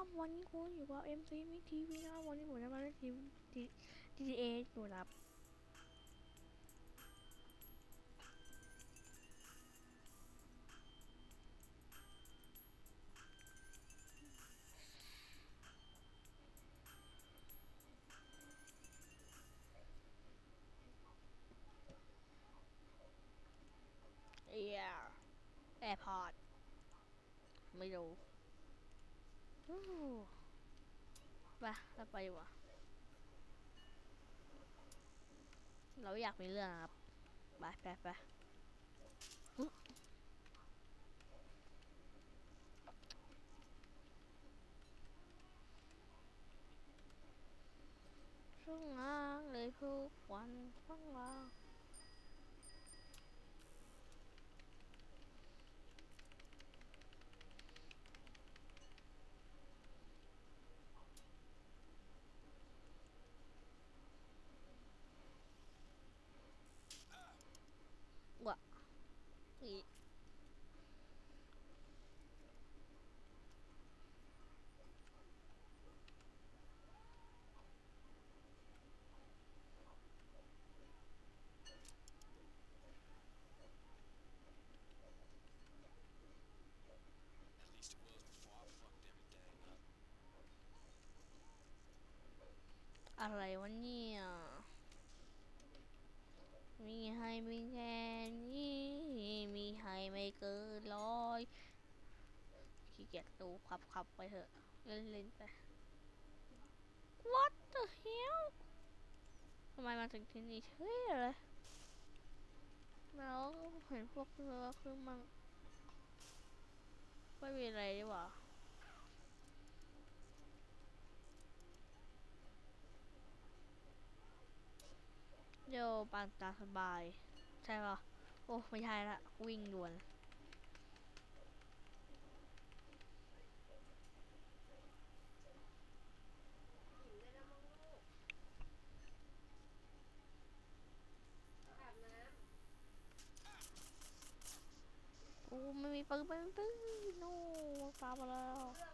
ครับวันนี้คุณอยู่กับ MC มิทีวีนะครับวันนี้ผมจะมาเล่นทีม GTA อยู่นะครับเอียแอร์พอร์ตไม่รู้ ไปเราไปว่าเราอยากมีเรื่องครับ ไปไปไปช่วงงานเลยทุกวันฟัง ว่าอีอะไรวะเนี่ย มีให้มีแค่นี้ มีให้ไม่ เกินร้อยขี้เกียจดูขับขับไปเถอะ เล่นเล่นไป What the hell ทำไมมาถึงที่นี่เฉยเลยแล้วเห็นพวกเรือคือมันไม่มีอะไรดีกว่าโยปานตาสบาย ใช่ปะโอ้ ไม่ใช่ละ วิ่งด่วน ปึ้งปึ้งปึ้งนู่ฟ้ามาแล้ว